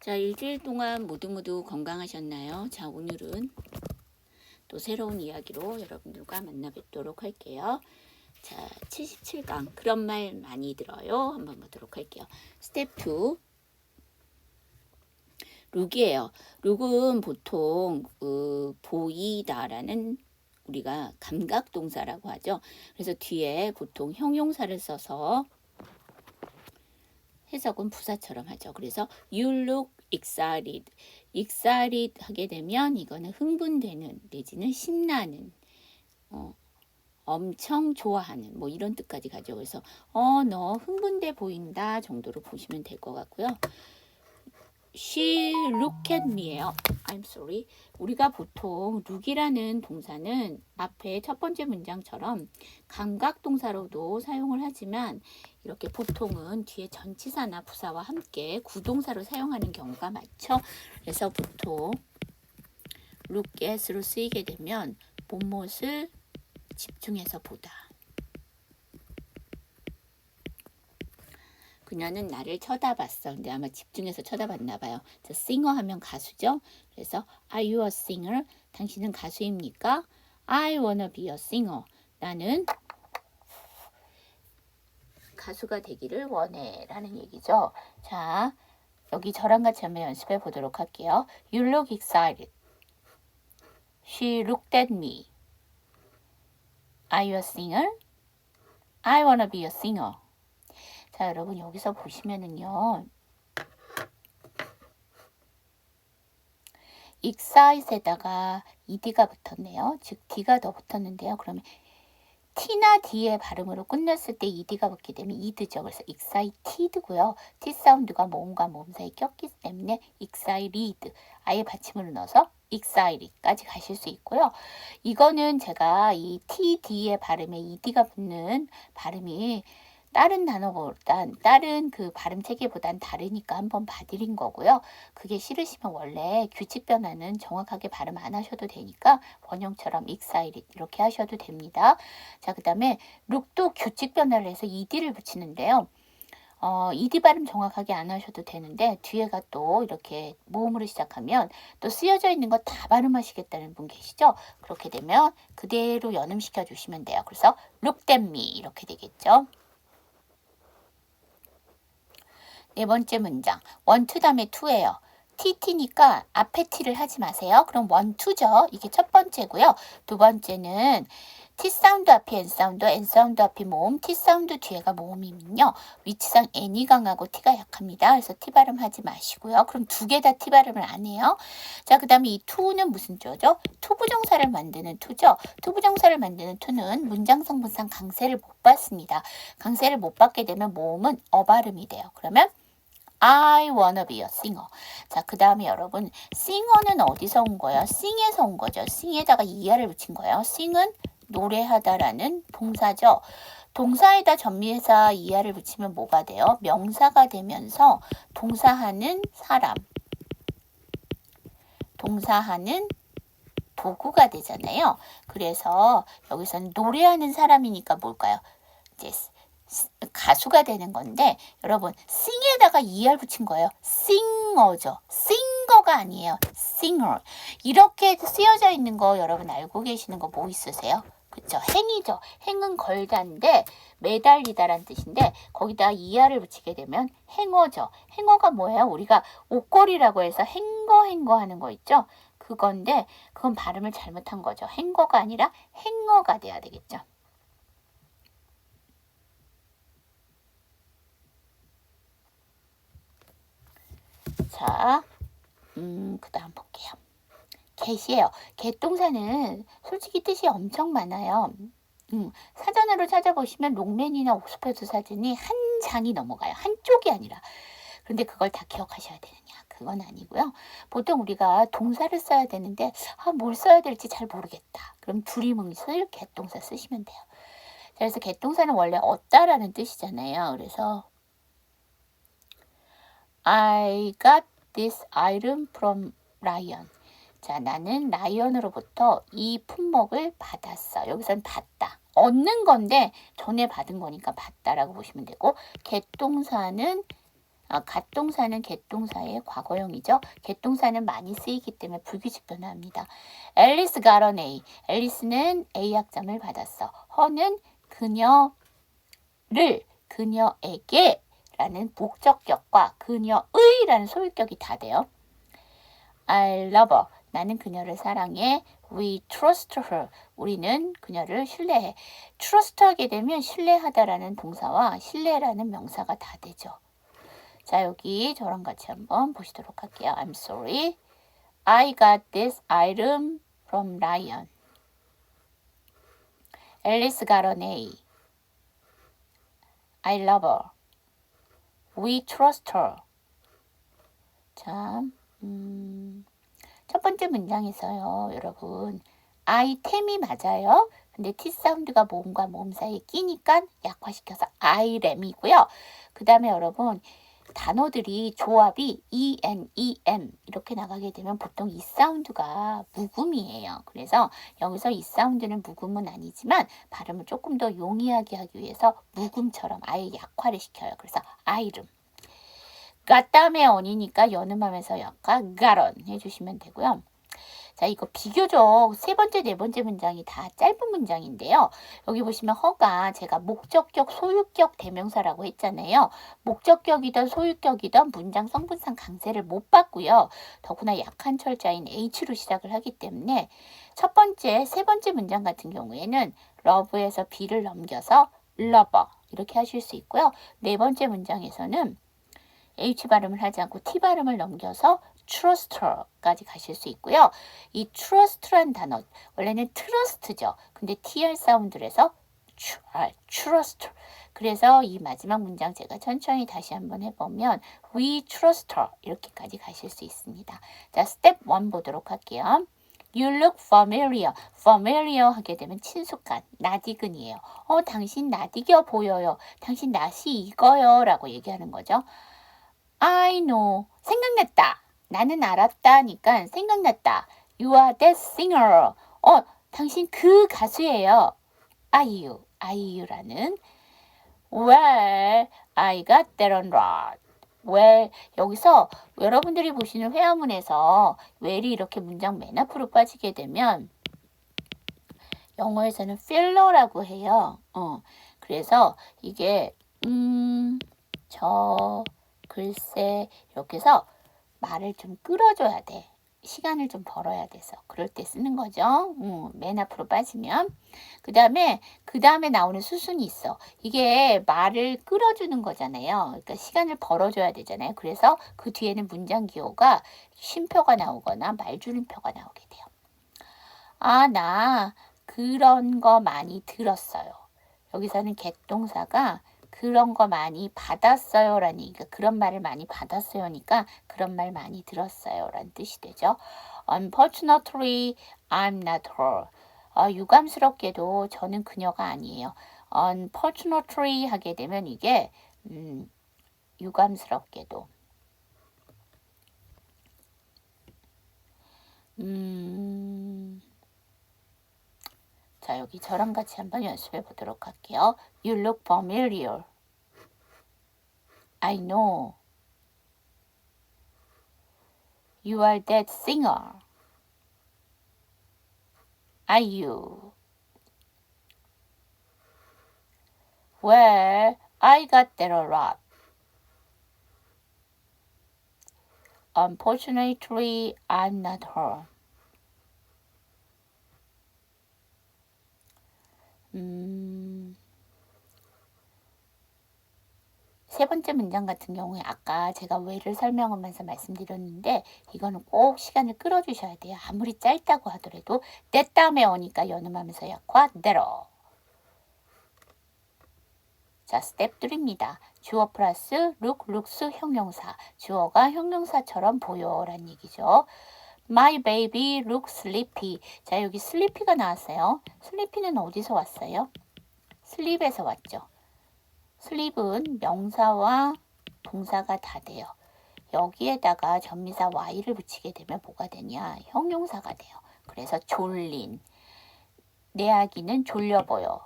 자, 일주일 동안 모두 모두 건강하셨나요? 자, 오늘은 또 새로운 이야기로 여러분들과 만나 뵙도록 할게요. 자, 77강. 그런 말 많이 들어요. 한번 보도록 할게요. 스텝 2. 룩이에요. 룩은 보통 그 보이다라는 우리가 감각 동사라고 하죠. 그래서 뒤에 보통 형용사를 써서 해석은 부사처럼 하죠. 그래서 you look excited. excited 하게 되면 이거는 흥분되는 내지는 신나는 어, 엄청 좋아하는 뭐 이런 뜻까지 가죠. 그래서 어 너 흥분돼 보인다 정도로 보시면 될 것 같고요. She look at me예요. I'm sorry. 우리가 보통 look이라는 동사는 앞에 첫 번째 문장처럼 감각 동사로도 사용을 하지만 이렇게 보통은 뒤에 전치사나 부사와 함께 구동사로 사용하는 경우가 많죠. 그래서 보통 look at로 쓰이게 되면 본못을 집중해서 보다. 그녀는 나를 쳐다봤어. 근데 아마 집중해서 쳐다봤나 봐요. 자, singer 하면 가수죠. 그래서 Are you a singer? 당신은 가수입니까? I wanna be a singer. 나는 가수가 되기를 원해. 라는 얘기죠. 자, 여기 저랑 같이 한번 연습해 보도록 할게요. You look excited. She looked at me. Are you a singer? I wanna be a singer. 자, 여러분 여기서 보시면은요. excite에다가 ed가 붙었네요. 즉 d가 더 붙었는데요. 그러면 t나 d의 발음으로 끝났을 때 ed가 붙게 되면 ed죠. 그래서 excited고요. t 사운드가 모음과 모음 사이에 꼈기 때문에 excited 아예 받침으로 넣어서 excited까지 가실 수 있고요. 이거는 제가 이 t, d의 발음에 ed가 붙는 발음이 다른 단어보단 다른 그 발음 체계보단 다르니까 한번 봐드린 거고요. 그게 싫으시면 원래 규칙 변화는 정확하게 발음 안 하셔도 되니까 번역처럼 excited 이렇게 하셔도 됩니다. 자, 그 다음에 룩도 규칙 변화를 해서 ed를 붙이는데요. 어, ed 발음 정확하게 안 하셔도 되는데 뒤에가 또 이렇게 모음으로 시작하면 또 쓰여져 있는 거 다 발음하시겠다는 분 계시죠? 그렇게 되면 그대로 연음시켜 주시면 돼요. 그래서 me 이렇게 되겠죠. 네 번째 문장. 원, 투 다음에 투예요. TT니까 앞에 T를 하지 마세요. 그럼 원, 투죠. 이게 첫 번째고요. 두 번째는 T 사운드 앞이 N 사운드, N 사운드 앞이 모음, T 사운드 뒤에가 모음이면요. 위치상 N이 강하고 T가 약합니다. 그래서 T 발음 하지 마시고요. 그럼 두 개 다 T 발음을 안 해요. 자, 그 다음에 이 투는 무슨 조죠? 투부정사를 만드는 투죠. 투부정사를 만드는 투는 문장 성분상 강세를 못 받습니다. 강세를 못 받게 되면 모음은 어발음이 돼요. 그러면 I wanna be a singer. 자, 그 다음에 여러분, singer는 어디서 온 거예요? sing에서 온 거죠. sing에다가 이하를 붙인 거예요. sing은 노래하다라는 동사죠. 동사에다 전미회사 이하를 붙이면 뭐가 돼요? 명사가 되면서 동사하는 사람, 동사하는 도구가 되잖아요. 그래서 여기서는 노래하는 사람이니까 뭘까요? 이제 가수가 되는 건데 여러분 sing에다가 er 붙인 거예요. singer죠. singer가 아니에요. singer. 이렇게 쓰여져 있는 거 여러분 알고 계시는 거 뭐 있으세요? 그쵸? 행이죠. 행은 걸다인데 매달리다란 뜻인데 거기다 er를 붙이게 되면 행어죠. 행어가 뭐예요? 우리가 옷걸이라고 해서 행거 행거 하는 거 있죠? 그건데 그건 발음을 잘못한 거죠. 행거가 아니라 행어가 돼야 되겠죠. 자, 음, 그 다음 볼게요. get 동사는 솔직히 뜻이 엄청 많아요. 음, 사전으로 찾아보시면 롱맨이나 옥스퍼드 사전이 한 장이 넘어가요. 한쪽이 아니라. 그런데 그걸 다 기억하셔야 되느냐? 그건 아니고요. 보통 우리가 동사를 써야 되는데 아, 뭘 써야 될지 잘 모르겠다. 그럼 get 동사 쓰시면 돼요. 그래서 동사는 원래 얻다라는 뜻이잖아요. 그래서 I got this item from Lion. 자, 나는 라이언으로부터 이 품목을 받았어. 여기선 받다. 얻는 건데 전에 받은 거니까 받다라고 보시면 되고 개동사는 아, 갓동사는 겟동사의 과거형이죠. 겟동사는 많이 쓰이기 때문에 불규칙 변화합니다. 앨리스 가런 A. 앨리스는 A 학점을 받았어. 허는 그녀를 그녀에게 라는 목적격과 그녀의 라는 소유격이 다 돼요. I love her. 나는 그녀를 사랑해. We trust her. 우리는 그녀를 신뢰해. trust 하게 되면 신뢰하다라는 동사와 신뢰라는 명사가 다 되죠. 자, 여기 저랑 같이 한번 보시도록 할게요. I'm sorry. I got this item from Ryan. An A. I love her. We trust her. 자, 음, 첫 번째 문장에서요, 여러분. 아이템이 맞아요. 근데 T 사운드가 모음과 모음 사이에 끼니까 약화시켜서 아이램이고요. 그 다음에 여러분, 단어들이 조합이 E, N, E, M 이렇게 나가게 되면 보통 이 사운드가 묵음이에요. 그래서 여기서 이 사운드는 묵음은 아니지만 발음을 조금 더 용이하게 하기 위해서 묵음처럼 아예 약화를 시켜요. 그래서 아이름. 까땀의 언이니까 연음하면서 약화 가런 해주시면 되고요. 자, 이거 비교적 세 번째, 네 번째 문장이 다 짧은 문장인데요. 여기 보시면 허가 제가 목적격, 소유격, 대명사라고 했잖아요. 목적격이든 소유격이든 문장 성분상 강세를 못 받고요. 더구나 약한 철자인 H로 시작을 하기 때문에 첫 번째, 세 번째 문장 같은 경우에는 love에서 B를 넘겨서 lover 이렇게 하실 수 있고요. 네 번째 문장에서는 H 발음을 하지 않고 T 발음을 넘겨서 trust까지 가실 수 있고요. 이 trust란 단어 원래는 trust죠. 근데 TR tr- 아, trust. 그래서 이 마지막 문장 제가 천천히 다시 한번 해보면 we trust her 이렇게까지 가실 수 있습니다. 자, 스텝 1 보도록 할게요. You look familiar. familiar 하게 되면 친숙한, 낯익은이에요. 어, 당신 낯익여 보여요. 당신 낯이 익어요. 라고 얘기하는 거죠. I know. 생각났다. 나는 알았다니까 생각났다. You are that singer. 어, 당신 그 가수예요. 아이유, 아이유라는. Well, I got that on right. well, 여기서 여러분들이 보시는 회화문에서 well이 이렇게 문장 맨 앞으로 빠지게 되면 영어에서는 filler라고 해요. 어, 그래서 이게 음, 저, 글쎄 이렇게 해서 말을 좀 끌어줘야 돼. 시간을 좀 벌어야 돼서 그럴 때 쓰는 거죠. 음, 맨 앞으로 빠지면 그 다음에 그 다음에 나오는 수순이 있어. 이게 말을 끌어주는 거잖아요. 그러니까 시간을 벌어줘야 되잖아요. 그래서 그 뒤에는 문장 기호가 쉼표가 나오거나 말줄임표가 나오게 돼요. 아, 나 그런 거 많이 들었어요. 여기서는 객동사가 그런 거 많이 받았어요. 라는 얘기가 그런 말을 많이 받았어요 니까 그런 말 많이 들었어요. 라는 뜻이 되죠. Unfortunately, I'm not her. 어, 유감스럽게도 저는 그녀가 아니에요. Unfortunately 하게 되면 이게 음, 유감스럽게도 음, 자, 여기 저랑 같이 한번 연습해 보도록 할게요. You look familiar. I know. You are that singer. Are you? Well, I got that a lot. Unfortunately, I'm not her. 음, mm. 세 번째 문장 같은 경우에 아까 제가 왜를 설명하면서 말씀드렸는데 이거는 꼭 시간을 끌어주셔야 돼요. 아무리 짧다고 하더라도 때 다음에 오니까 연음하면서 약화 대로. 자, 스텝 3입니다. 주어 플러스 look, looks 형용사. 주어가 형용사처럼 보여라는 얘기죠. My baby looks sleepy. 자, 여기 sleepy가 나왔어요. sleepy는 어디서 왔어요? sleep에서 왔죠. Sleep은 명사와 동사가 다 돼요. 여기에다가 전미사 y를 붙이게 되면 뭐가 되냐? 형용사가 돼요. 그래서 졸린. 내 아기는 졸려 보여.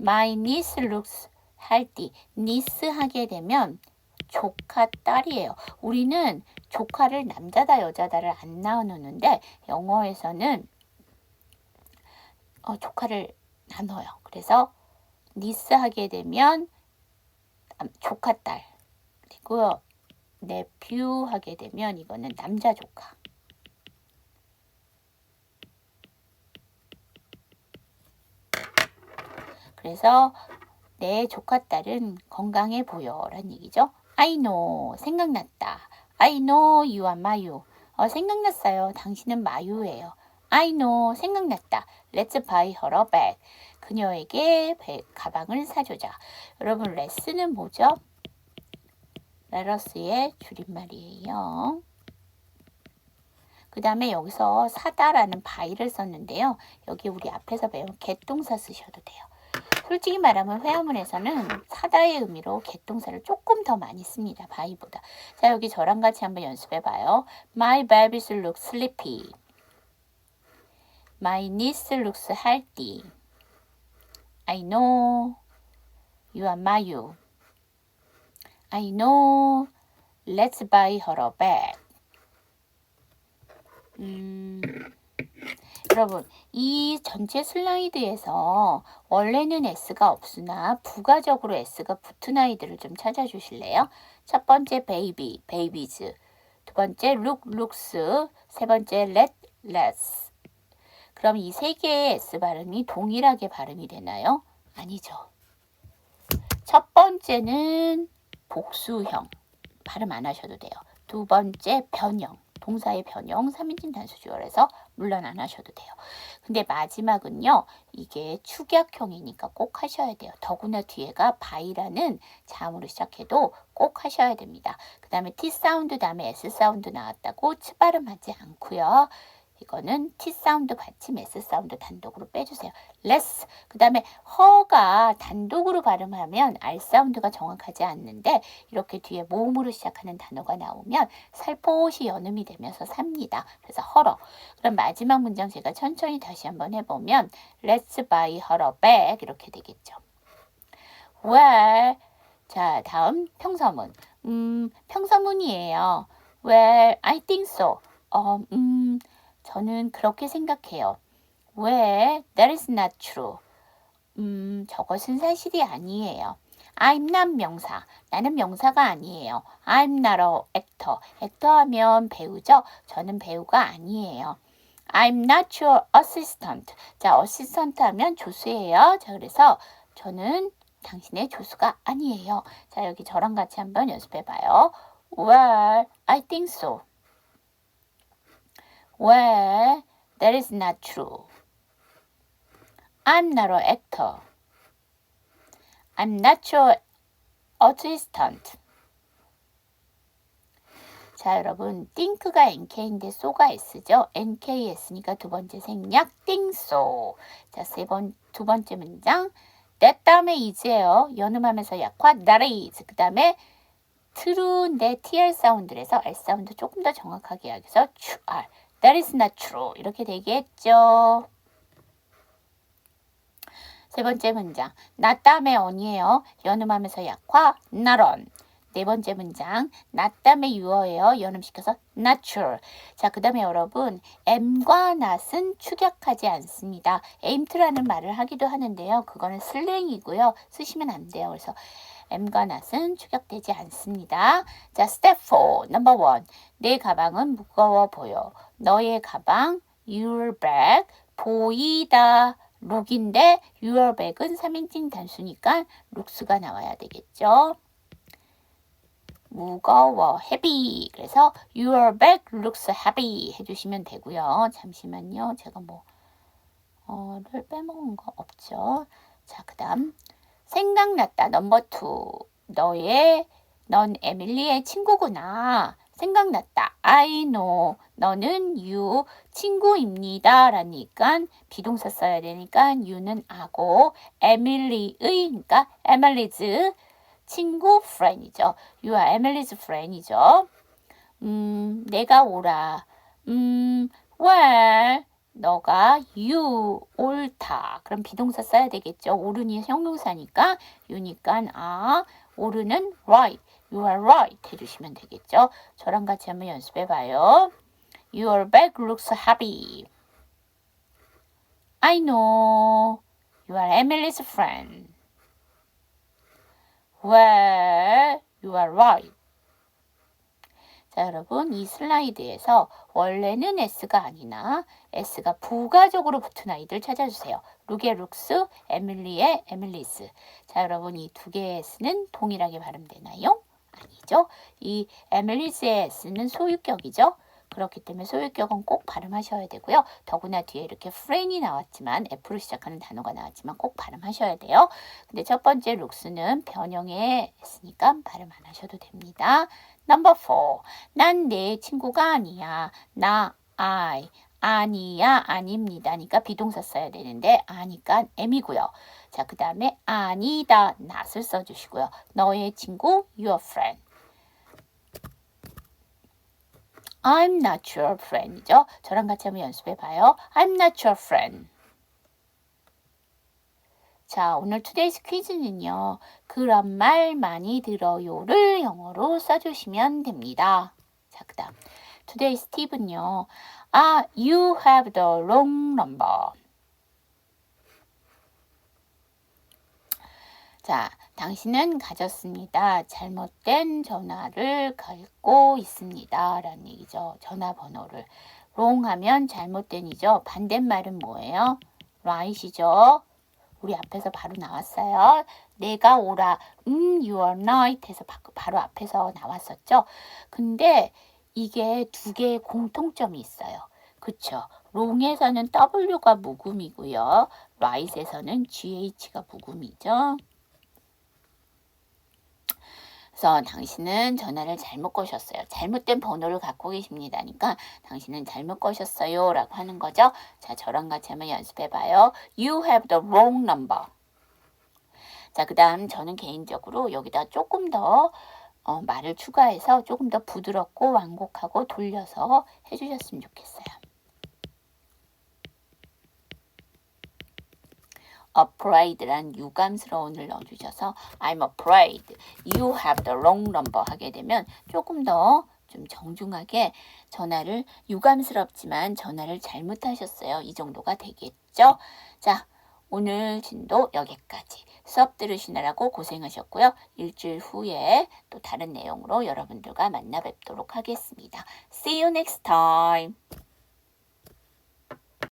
My niece looks healthy. niece 하게 되면 조카 딸이에요. 우리는 조카를 남자다 여자다를 안 나누는데 영어에서는 어, 조카를 나눠요. 그래서 니스 하게 되면 남- 조카 딸 그리고 네퓨 하게 되면 이거는 남자 조카. 그래서 내 조카 딸은 건강해 보여 라는 얘기죠. I know 생각났다. I know you are 마유. 어, 생각났어요. 당신은 마유예요. I know 생각났다. Let's buy her a bag. 그녀에게 배- 가방을 사주자. 여러분 레스는 뭐죠? 레러스의 줄임말이에요. 그 다음에 여기서 사다라는 바이를 썼는데요. 여기 우리 앞에서 배운 개동사 쓰셔도 돼요. 솔직히 말하면 회화문에서는 사다의 의미로 개동사를 조금 더 많이 씁니다. 바이보다. 자, 여기 저랑 같이 한번 연습해 봐요. My babies look sleepy. My niece looks healthy. I know you are Mayu. I know. Let's buy her a bag. 음, 여러분, 이 전체 슬라이드에서 원래는 S가 없으나 부가적으로 S가 붙은 아이들을 좀 찾아주실래요? 첫 번째 baby, babies. 두 번째 looks. 세 번째 lets. 그럼 이 세 개의 S 발음이 동일하게 발음이 되나요? 아니죠. 첫 번째는 복수형. 발음 안 하셔도 돼요. 두 번째 변형. 동사의 변형 3인칭 단수 주어에서 물론 안 하셔도 돼요. 근데 마지막은요. 이게 축약형이니까 꼭 하셔야 돼요. 더구나 뒤에가 바이라는 자음으로 시작해도 꼭 하셔야 됩니다. 그 다음에 T 사운드 다음에 S 사운드 나왔다고 치 발음하지 않고요. 이거는 T 사운드 받침 S 사운드 단독으로 빼주세요. less. 그 다음에 허가 단독으로 발음하면 R 사운드가 정확하지 않는데 이렇게 뒤에 모음으로 시작하는 단어가 나오면 살포시 연음이 되면서 삽니다. 그래서 헐어. 그럼 마지막 문장 제가 천천히 다시 한번 해보면 Let's buy her bag 이렇게 되겠죠. Well, 자 다음 평서문. 음, 평서문이에요. Well, I think so. 어, 음, 저는 그렇게 생각해요. 왜? That is not true. 음, 저것은 사실이 아니에요. I'm not 명사. 나는 명사가 아니에요. I'm not a actor. 액터 하면 배우죠? 저는 배우가 아니에요. I'm not your assistant. 자, assistant 하면 조수예요. 자, 그래서 저는 당신의 조수가 아니에요. 자, 여기 저랑 같이 한번 연습해 봐요. Well, I think so. Well, that is not true. I'm not an actor. I'm not your assistant. 자, 여러분, think가 nk인데 so가 s죠. nks니까 두 번째 생략 think so. 자, 세 번, 두 번째 문장. that 다음에 is예요. 연음하면서 약화 that is. 그 다음에 true인데 tr 사운드에서 r 사운드 조금 더 정확하게 하기 위해서 r. That is not true. 이렇게 되겠죠. 세 번째 문장. 다음에 on이에요. 연음하면서 약화 on. 네 번째 문장. 다음에 you어예요. 연음시켜서 natural. 자, 그 다음에 여러분 am과 not은 축약하지 않습니다. aimt라는 말을 하기도 하는데요. 그거는 슬랭이고요. 쓰시면 안 돼요. 그래서 M과 not은 축약되지 않습니다. 자, step 4, number 1. 내 가방은 무거워 보여. 너의 가방, your bag, 보이다. 룩인데 your bag은 3인칭 단수니까 looks가 나와야 되겠죠. 무거워, heavy. 그래서 your bag looks heavy 해주시면 되고요. 잠시만요. 제가 뭐, 어 를 빼먹은 거 없죠. 자, 그 다음. 생각났다. 넘버 투. 너의, 넌 에밀리의 친구구나. 생각났다. I know. 너는 you 친구입니다. 라니까 비동사 써야 되니까 you는 아고 에밀리의 그러니까 에밀리즈 친구 friend이죠. You are Emily's friend이죠. 음, 내가 오라. 음, well, 너가 you 옳다. 그럼 비동사 써야 되겠죠. 옳은이 형용사니까 you니까 아, 옳은은 right. You are right 해주시면 되겠죠. 저랑 같이 한번 연습해봐요. Your bag looks heavy. I know. You are Emily's friend. Well, you are right. 자, 여러분, 이 슬라이드에서 원래는 S가 아니나 S가 부가적으로 붙은 아이들 찾아주세요. 룩의 룩스, 에밀리의 에밀리스. 자, 여러분, 이 두 개의 S는 동일하게 발음되나요? 아니죠. 이 에밀리스의 S는 소유격이죠. 그렇기 때문에 소유격은 꼭 발음하셔야 되고요. 더구나 뒤에 이렇게 프레인이 나왔지만 F로 시작하는 단어가 나왔지만 꼭 발음하셔야 돼요. 근데 첫 번째 룩스는 변형에 했으니까 발음 안 하셔도 됩니다. 넘버 4. 난내 친구가 아니야. 나 I 아니야 아닙니다. 그러니까 비동사 써야 되는데 아니까 M이고요. 자, 그 다음에 아니다 not을 써주시고요. 너의 친구 your friend. I'm not your friend이죠. 저랑 같이 한번 연습해 봐요. I'm not your friend. 자, 오늘 투데이스 퀴즈는요. 그런 말 많이 들어요를 영어로 써주시면 됩니다. 자, 그 다음. 투데이스 팁은요. 아, you have the wrong number. 자, 당신은 가졌습니다. 잘못된 전화를 갖고 있습니다. 라는 얘기죠. 전화번호를. wrong 하면 잘못된이죠. 반대말은 뭐예요? right이죠. 우리 앞에서 바로 나왔어요. 내가 오라. 음, you are not 해서 바, 바로 앞에서 나왔었죠. 근데 이게 두 개의 공통점이 있어요. 그쵸? wrong에서는 W가 묵음이고요. right에서는 GH가 묵음이죠. 그래서 당신은 전화를 잘못 거셨어요. 잘못된 번호를 갖고 계십니다니까 당신은 잘못 거셨어요. 라고 하는 거죠. 자, 저랑 같이 한번 연습해 봐요. You have the wrong number. 자, 그 다음 저는 개인적으로 여기다 조금 더 어, 말을 추가해서 조금 더 부드럽고 완곡하고 돌려서 해주셨으면 좋겠어요. Afraid란 유감스러운을 넣어주셔서 I'm afraid you have the wrong number 하게 되면 조금 더 좀 정중하게 전화를 유감스럽지만 전화를 잘못하셨어요. 이 정도가 되겠죠? 자, 오늘 진도 여기까지. 수업 들으시느라고 고생하셨고요. 일주일 후에 또 다른 내용으로 여러분들과 만나 뵙도록 하겠습니다. See you next time.